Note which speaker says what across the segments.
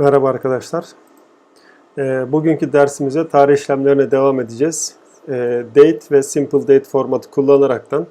Speaker 1: Merhaba arkadaşlar. Ee, bugünkü dersimize tarih işlemlerine devam edeceğiz. Ee, date ve simple date formatı kullanaraktan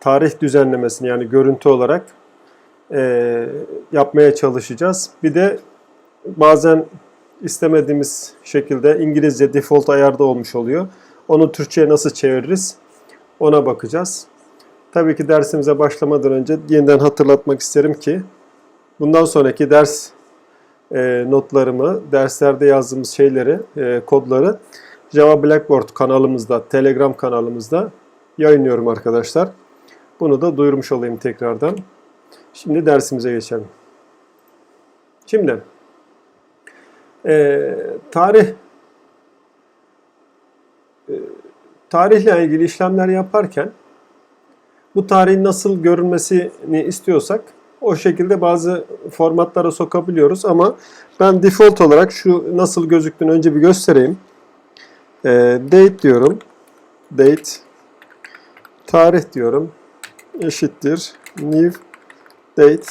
Speaker 1: tarih düzenlemesini yani görüntü olarak e, yapmaya çalışacağız. Bir de bazen istemediğimiz şekilde İngilizce default ayarda olmuş oluyor. Onu Türkçe'ye nasıl çeviririz ona bakacağız. Tabii ki dersimize başlamadan önce yeniden hatırlatmak isterim ki bundan sonraki ders e, notlarımı, derslerde yazdığımız şeyleri, e, kodları Java Blackboard kanalımızda, Telegram kanalımızda yayınlıyorum arkadaşlar. Bunu da duyurmuş olayım tekrardan. Şimdi dersimize geçelim. Şimdi e, tarih e, tarihle ilgili işlemler yaparken bu tarihin nasıl görünmesini istiyorsak o şekilde bazı formatlara sokabiliyoruz ama ben default olarak şu nasıl gözüktüğünü önce bir göstereyim. E, date diyorum. Date tarih diyorum. Eşittir new date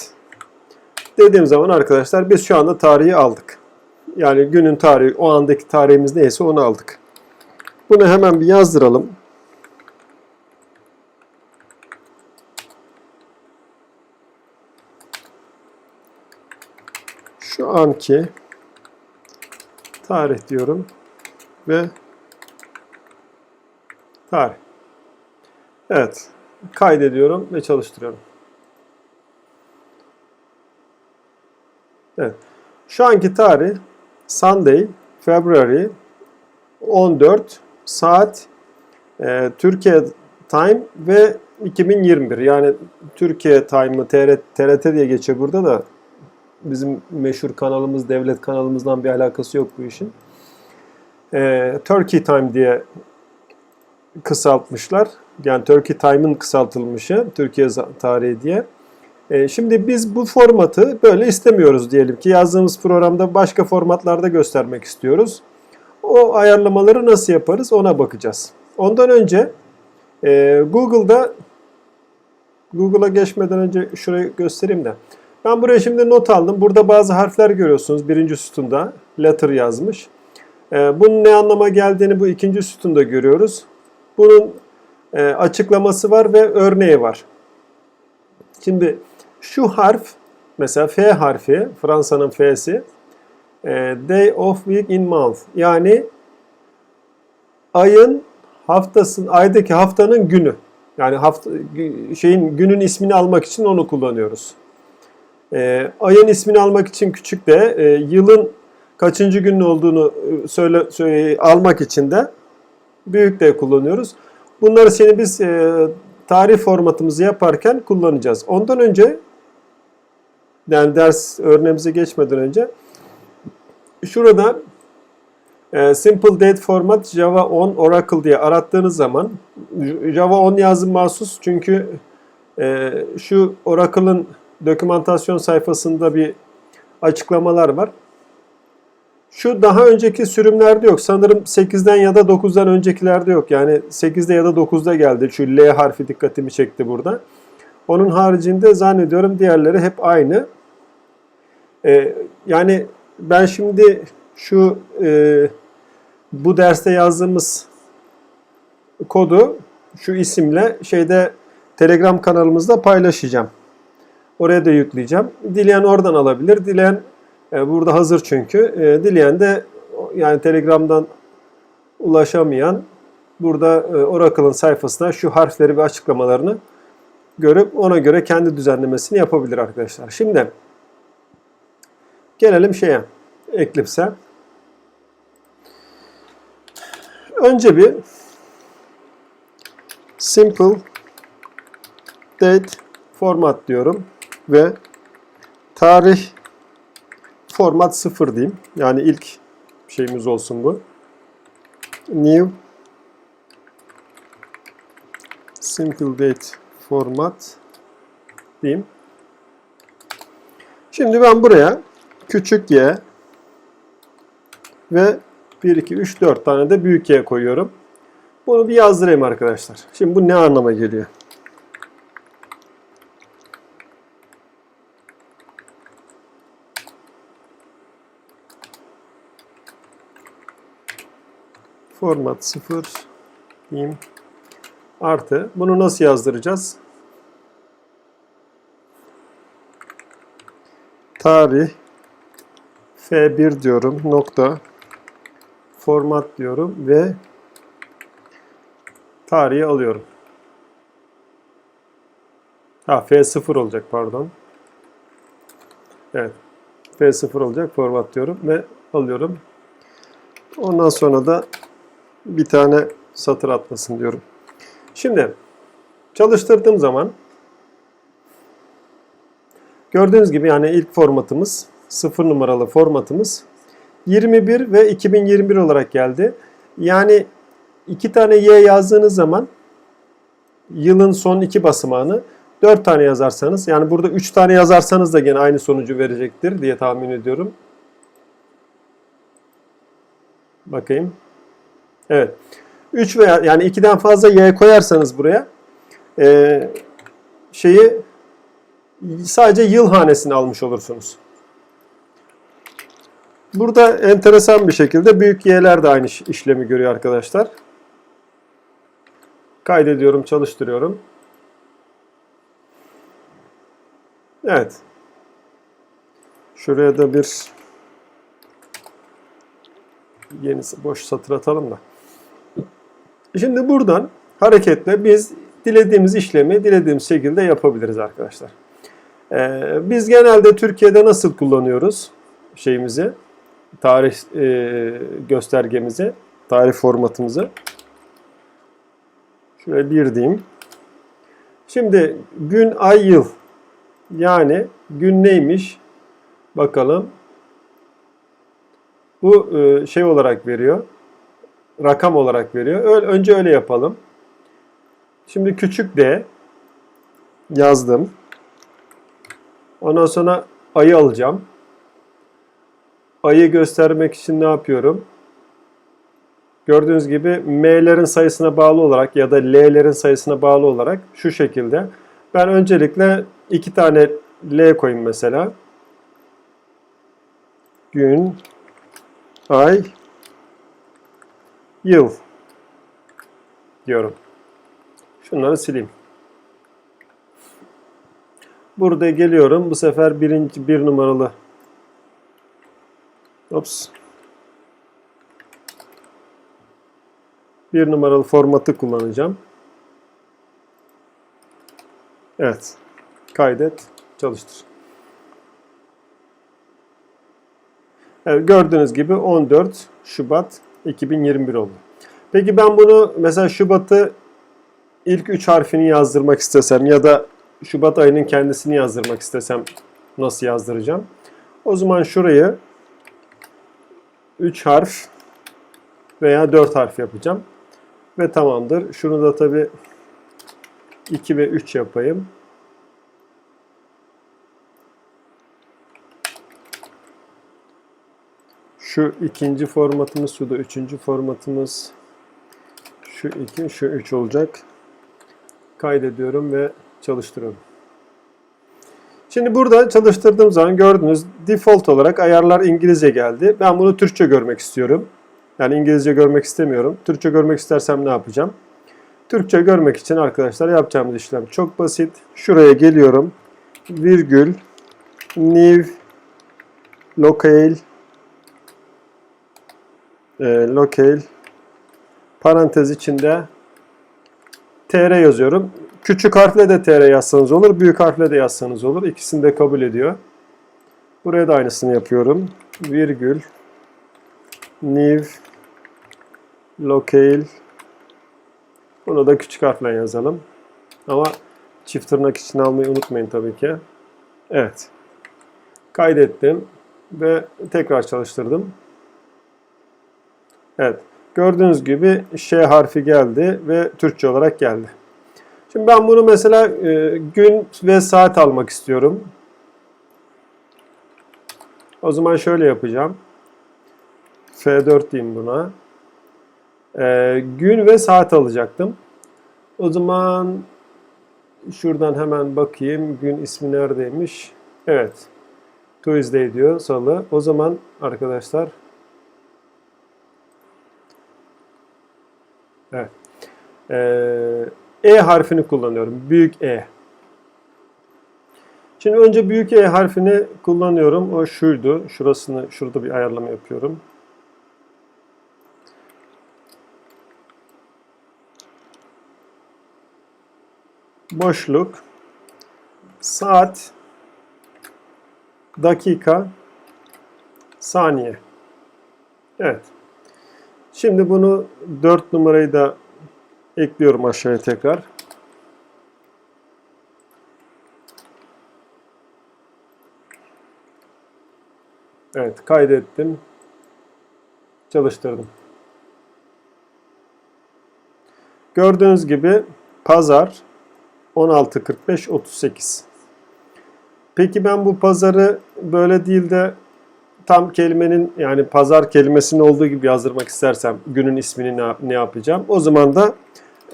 Speaker 1: dediğim zaman arkadaşlar biz şu anda tarihi aldık. Yani günün tarihi, o andaki tarihimiz neyse onu aldık. Bunu hemen bir yazdıralım. Anki tarih diyorum ve tarih. Evet. Kaydediyorum ve çalıştırıyorum. Evet. Şu anki tarih Sunday, February 14 saat e, Türkiye time ve 2021. Yani Türkiye time'ı TRT, TRT diye geçiyor burada da bizim meşhur kanalımız, devlet kanalımızdan bir alakası yok bu işin. E, Turkey Time diye kısaltmışlar. Yani Turkey Time'ın kısaltılmışı, Türkiye tarihi diye. E, şimdi biz bu formatı böyle istemiyoruz diyelim ki. Yazdığımız programda başka formatlarda göstermek istiyoruz. O ayarlamaları nasıl yaparız ona bakacağız. Ondan önce e, Google'da Google'a geçmeden önce şurayı göstereyim de. Ben buraya şimdi not aldım. Burada bazı harfler görüyorsunuz. Birinci sütunda letter yazmış. Ee, bunun ne anlama geldiğini bu ikinci sütunda görüyoruz. Bunun e, açıklaması var ve örneği var. Şimdi şu harf mesela F harfi Fransa'nın F'si e, day of week in month yani ayın haftasın aydaki haftanın günü. Yani hafta şeyin günün ismini almak için onu kullanıyoruz. E, ayın ismini almak için küçük de e, yılın kaçıncı günün olduğunu e, söyle, söyle almak için de büyük de kullanıyoruz. Bunları şimdi biz e, tarih formatımızı yaparken kullanacağız. Ondan önce yani ders örneğimize geçmeden önce şurada e, Simple Date Format Java 10 Oracle diye arattığınız zaman Java 10 yazım mahsus çünkü e, şu Oracle'ın dokümantasyon sayfasında bir açıklamalar var. Şu daha önceki sürümlerde yok. Sanırım 8'den ya da 9'dan öncekilerde yok. Yani 8'de ya da 9'da geldi. Şu L harfi dikkatimi çekti burada. Onun haricinde zannediyorum diğerleri hep aynı. Ee, yani ben şimdi şu e, bu derste yazdığımız kodu şu isimle şeyde Telegram kanalımızda paylaşacağım. Oraya da yükleyeceğim. Dileyen oradan alabilir. Dileyen e, burada hazır çünkü. E, dileyen de yani Telegram'dan ulaşamayan burada e, Oracle'ın sayfasına şu harfleri ve açıklamalarını görüp ona göre kendi düzenlemesini yapabilir arkadaşlar. Şimdi gelelim şeye Eclipse'e. Önce bir simple date format diyorum ve tarih format 0 diyeyim. Yani ilk şeyimiz olsun bu. New simple date format diyeyim. Şimdi ben buraya küçük y ve 1, 2, 3, 4 tane de büyük y koyuyorum. Bunu bir yazdırayım arkadaşlar. Şimdi bu ne anlama geliyor? Format 0 diyeyim artı bunu nasıl yazdıracağız? Tarih F1 diyorum nokta format diyorum ve tarihi alıyorum. Ha F0 olacak pardon. Evet. F0 olacak format diyorum ve alıyorum. Ondan sonra da bir tane satır atlasın diyorum. Şimdi çalıştırdığım zaman gördüğünüz gibi yani ilk formatımız 0 numaralı formatımız 21 ve 2021 olarak geldi. Yani iki tane Y yazdığınız zaman yılın son iki basamağını 4 tane yazarsanız yani burada 3 tane yazarsanız da gene aynı sonucu verecektir diye tahmin ediyorum. Bakayım. Evet. 3 veya yani 2'den fazla y koyarsanız buraya e, şeyi sadece yıl hanesini almış olursunuz. Burada enteresan bir şekilde büyük y'ler de aynı işlemi görüyor arkadaşlar. Kaydediyorum, çalıştırıyorum. Evet. Şuraya da bir yenisi boş satır atalım da. Şimdi buradan hareketle biz dilediğimiz işlemi dilediğimiz şekilde yapabiliriz arkadaşlar. Ee, biz genelde Türkiye'de nasıl kullanıyoruz şeyimizi, tarih e, göstergemizi, tarih formatımızı? Şöyle bir diyeyim. Şimdi gün, ay, yıl. Yani gün neymiş? Bakalım. Bu e, şey olarak veriyor. Rakam olarak veriyor. Önce öyle yapalım. Şimdi küçük d yazdım. Ondan sonra ayı alacağım. Ayı göstermek için ne yapıyorum? Gördüğünüz gibi m'lerin sayısına bağlı olarak ya da l'lerin sayısına bağlı olarak şu şekilde. Ben öncelikle iki tane l koyayım mesela. Gün, ay, yıl diyorum. Şunları sileyim. Burada geliyorum. Bu sefer birinci bir numaralı. Ops. Bir numaralı formatı kullanacağım. Evet. Kaydet. Çalıştır. Evet, gördüğünüz gibi 14 Şubat 2021 oldu. Peki ben bunu mesela Şubat'ı ilk 3 harfini yazdırmak istesem ya da Şubat ayının kendisini yazdırmak istesem nasıl yazdıracağım? O zaman şurayı 3 harf veya 4 harf yapacağım. Ve tamamdır. Şunu da tabi 2 ve 3 yapayım. Şu ikinci formatımız, şu da üçüncü formatımız. Şu iki, şu üç olacak. Kaydediyorum ve çalıştırıyorum. Şimdi burada çalıştırdığım zaman gördünüz default olarak ayarlar İngilizce geldi. Ben bunu Türkçe görmek istiyorum. Yani İngilizce görmek istemiyorum. Türkçe görmek istersem ne yapacağım? Türkçe görmek için arkadaşlar yapacağımız işlem çok basit. Şuraya geliyorum. Virgül new locale e, locale parantez içinde tr yazıyorum. Küçük harfle de tr yazsanız olur, büyük harfle de yazsanız olur. İkisini de kabul ediyor. Buraya da aynısını yapıyorum. Virgül new locale bunu da küçük harfle yazalım. Ama çift tırnak içine almayı unutmayın tabii ki. Evet. Kaydettim ve tekrar çalıştırdım. Evet. Gördüğünüz gibi Ş harfi geldi ve Türkçe olarak geldi. Şimdi ben bunu mesela e, gün ve saat almak istiyorum. O zaman şöyle yapacağım. F4 diyeyim buna. E, gün ve saat alacaktım. O zaman şuradan hemen bakayım. Gün ismi neredeymiş? Evet. Tuesday diyor salı. O zaman arkadaşlar Evet. Ee, e harfini kullanıyorum. Büyük E. Şimdi önce büyük E harfini kullanıyorum. O şuydu. Şurasını şurada bir ayarlama yapıyorum. Boşluk saat dakika saniye. Evet. Şimdi bunu 4 numarayı da ekliyorum aşağıya tekrar. Evet, kaydettim. Çalıştırdım. Gördüğünüz gibi pazar 16.45 38. Peki ben bu pazarı böyle değil de tam kelimenin yani pazar kelimesinin olduğu gibi yazdırmak istersem günün ismini ne, ne yapacağım? O zaman da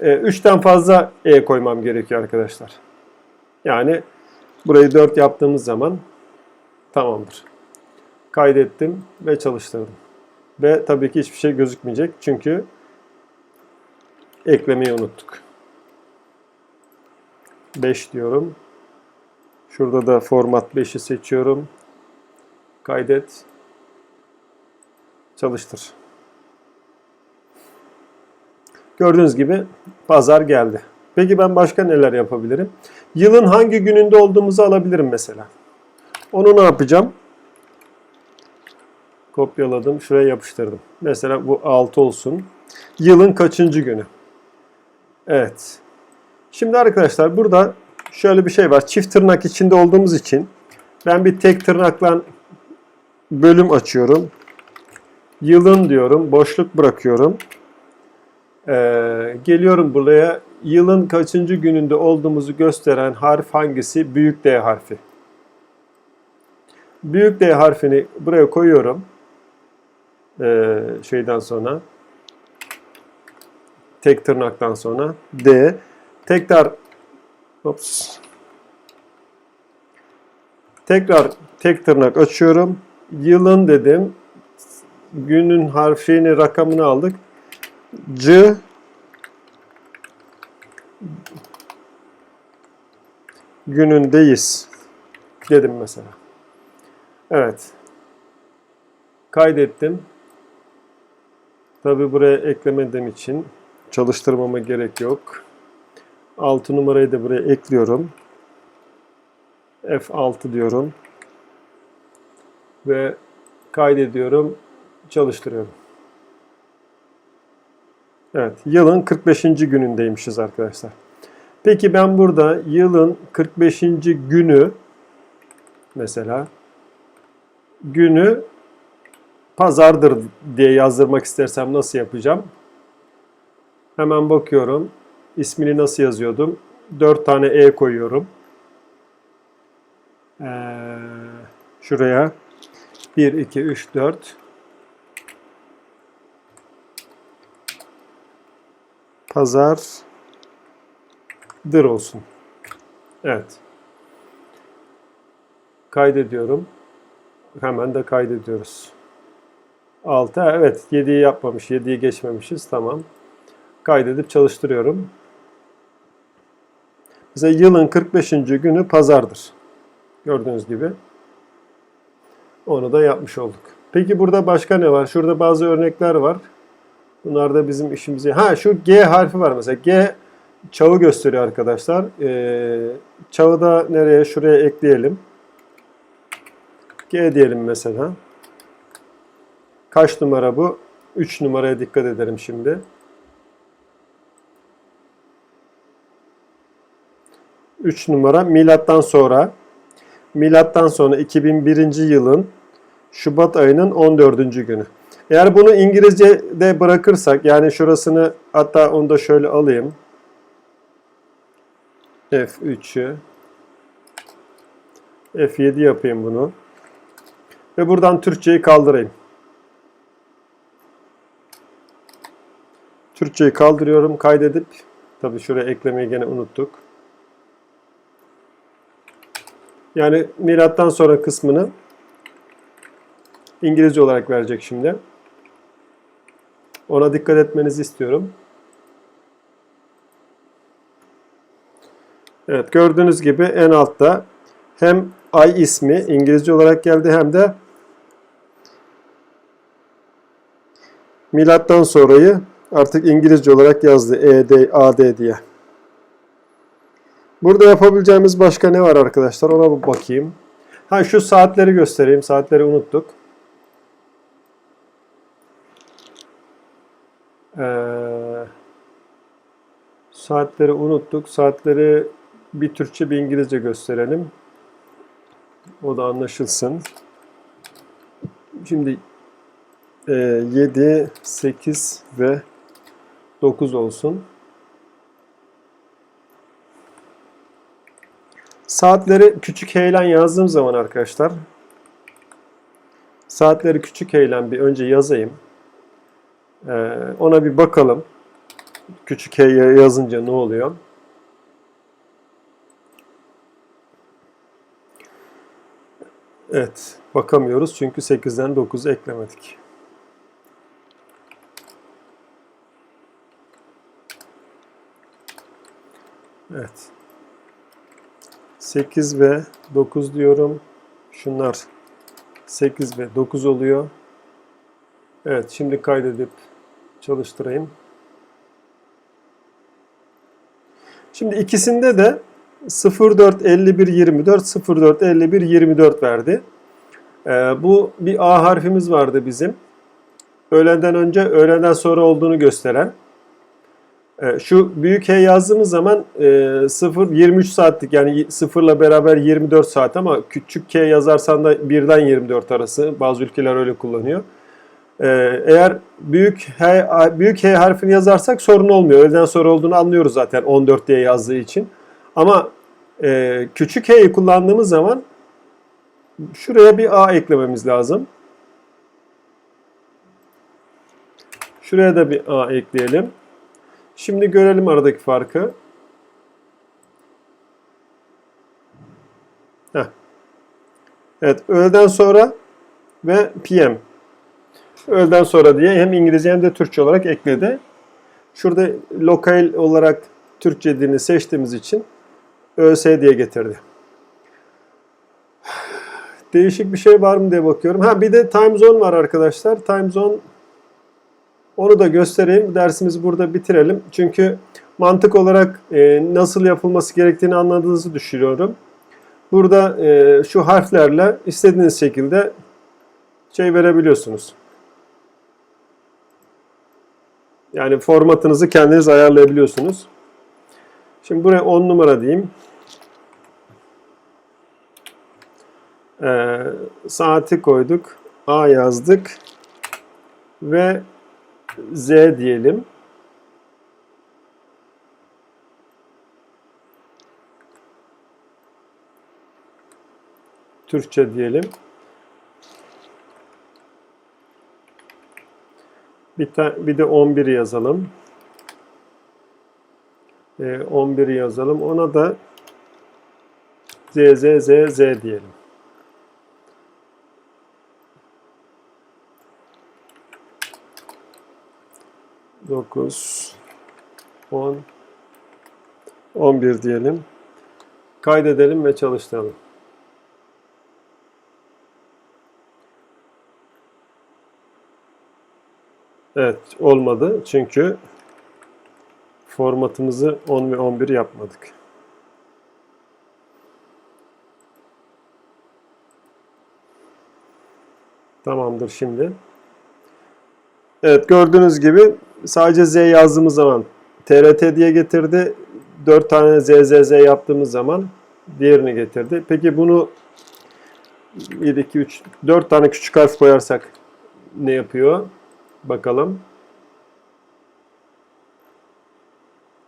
Speaker 1: 3'ten fazla e koymam gerekiyor arkadaşlar. Yani burayı 4 yaptığımız zaman tamamdır. Kaydettim ve çalıştırdım. Ve tabii ki hiçbir şey gözükmeyecek çünkü eklemeyi unuttuk. 5 diyorum. Şurada da format 5'i seçiyorum. Kaydet. Çalıştır. Gördüğünüz gibi pazar geldi. Peki ben başka neler yapabilirim? Yılın hangi gününde olduğumuzu alabilirim mesela. Onu ne yapacağım? Kopyaladım. Şuraya yapıştırdım. Mesela bu 6 olsun. Yılın kaçıncı günü? Evet. Şimdi arkadaşlar burada şöyle bir şey var. Çift tırnak içinde olduğumuz için ben bir tek tırnakla bölüm açıyorum. Yılın diyorum. Boşluk bırakıyorum. Ee, geliyorum buraya. Yılın kaçıncı gününde olduğumuzu gösteren harf hangisi? Büyük D harfi. Büyük D harfini buraya koyuyorum. Ee, şeyden sonra tek tırnaktan sonra D. Tekrar Ops. Tekrar tek tırnak açıyorum. Yılın dedim. Günün harfini, rakamını aldık. C günündeyiz dedim mesela. Evet. Kaydettim. Tabi buraya eklemediğim için çalıştırmama gerek yok. 6 numarayı da buraya ekliyorum. F6 diyorum. Ve kaydediyorum. Çalıştırıyorum. Evet, yılın 45. günündeymişiz arkadaşlar. Peki ben burada yılın 45. günü mesela günü pazardır diye yazdırmak istersem nasıl yapacağım? Hemen bakıyorum. İsmini nasıl yazıyordum? 4 tane E koyuyorum. Ee, şuraya 1, 2, 3, 4 Pazardır olsun. Evet. Kaydediyorum. Hemen de kaydediyoruz. 6. Evet 7'yi yapmamış. 7'yi geçmemişiz. Tamam. Kaydedip çalıştırıyorum. Mesela yılın 45. günü pazardır. Gördüğünüz gibi. Onu da yapmış olduk. Peki burada başka ne var? Şurada bazı örnekler var. Bunlar da bizim işimizi... Ha şu G harfi var mesela. G çağı gösteriyor arkadaşlar. Ee, çağı da nereye? Şuraya ekleyelim. G diyelim mesela. Kaç numara bu? 3 numaraya dikkat ederim şimdi. 3 numara milattan sonra milattan sonra 2001. yılın Şubat ayının 14. günü. Eğer bunu İngilizce'de bırakırsak yani şurasını hatta onu da şöyle alayım. F3'ü F7 yapayım bunu. Ve buradan Türkçeyi kaldırayım. Türkçeyi kaldırıyorum kaydedip tabi şuraya eklemeyi gene unuttuk. Yani milattan sonra kısmını İngilizce olarak verecek şimdi. Ona dikkat etmenizi istiyorum. Evet gördüğünüz gibi en altta hem ay ismi İngilizce olarak geldi hem de milattan sonrayı artık İngilizce olarak yazdı ED, AD diye. Burada yapabileceğimiz başka ne var arkadaşlar ona bir bakayım. Ha şu saatleri göstereyim. Saatleri unuttuk. Ee, saatleri unuttuk. Saatleri bir Türkçe bir İngilizce gösterelim. O da anlaşılsın. Şimdi e, 7, 8 ve 9 olsun. Saatleri küçük heyelan yazdığım zaman arkadaşlar saatleri küçük heyelan bir önce yazayım. Ee, ona bir bakalım. Küçük hey yazınca ne oluyor? Evet, bakamıyoruz çünkü 8'den 9 eklemedik. Evet. 8 ve 9 diyorum. Şunlar 8 ve 9 oluyor. Evet, şimdi kaydedip çalıştırayım. Şimdi ikisinde de 04 51 24 04 51 24 verdi. Ee, bu bir A harfimiz vardı bizim. Öğleden önce, öğleden sonra olduğunu gösteren. Ee, şu büyük H yazdığımız zaman e, 0 23 saatlik yani 0 ile beraber 24 saat ama küçük K yazarsan da 1'den 24 arası. Bazı ülkeler öyle kullanıyor. Ee, eğer büyük H, büyük H harfini yazarsak sorun olmuyor. Öğleden sonra olduğunu anlıyoruz zaten 14 diye yazdığı için. Ama e, küçük H'yi kullandığımız zaman şuraya bir A eklememiz lazım. Şuraya da bir A ekleyelim. Şimdi görelim aradaki farkı. Heh. Evet, öğleden sonra ve PM. Öğleden sonra diye hem İngilizce hem de Türkçe olarak ekledi. Şurada lokal olarak Türkçe dilini seçtiğimiz için ÖS diye getirdi. Değişik bir şey var mı diye bakıyorum. Ha bir de time zone var arkadaşlar. Time zone onu da göstereyim. Dersimizi burada bitirelim. Çünkü mantık olarak e, nasıl yapılması gerektiğini anladığınızı düşünüyorum. Burada e, şu harflerle istediğiniz şekilde şey verebiliyorsunuz. Yani formatınızı kendiniz ayarlayabiliyorsunuz. Şimdi buraya 10 numara diyeyim. Ee, saati koyduk. A yazdık. Ve Z diyelim. Türkçe diyelim. Bir, bir de 11 yazalım. Ee, 11 yazalım. Ona da Z, Z, Z, Z diyelim. Dokuz, on, on bir diyelim. Kaydedelim ve çalıştıralım. Evet olmadı çünkü formatımızı 10 ve 11 yapmadık. Tamamdır şimdi. Evet gördüğünüz gibi sadece Z yazdığımız zaman TRT diye getirdi. 4 tane Z Z Z yaptığımız zaman diğerini getirdi. Peki bunu 1 2 3 4 tane küçük harf koyarsak ne yapıyor? Bakalım.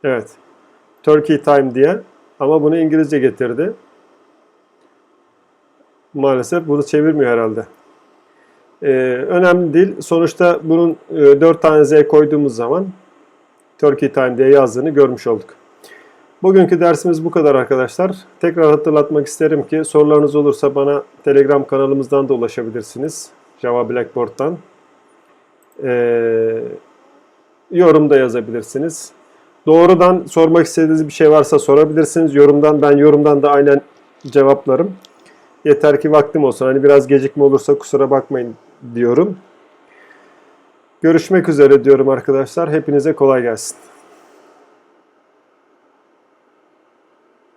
Speaker 1: Evet. Turkey Time diye. Ama bunu İngilizce getirdi. Maalesef bunu çevirmiyor herhalde. Ee, önemli değil. Sonuçta bunun e, 4 tane Z koyduğumuz zaman Turkey Time diye yazdığını görmüş olduk. Bugünkü dersimiz bu kadar arkadaşlar. Tekrar hatırlatmak isterim ki sorularınız olursa bana Telegram kanalımızdan da ulaşabilirsiniz. Java Blackboard'dan. Ee, yorum da yazabilirsiniz. Doğrudan sormak istediğiniz bir şey varsa sorabilirsiniz. Yorumdan ben yorumdan da aynen cevaplarım. Yeter ki vaktim olsun. Hani biraz gecikme olursa kusura bakmayın diyorum. Görüşmek üzere diyorum arkadaşlar. Hepinize kolay gelsin.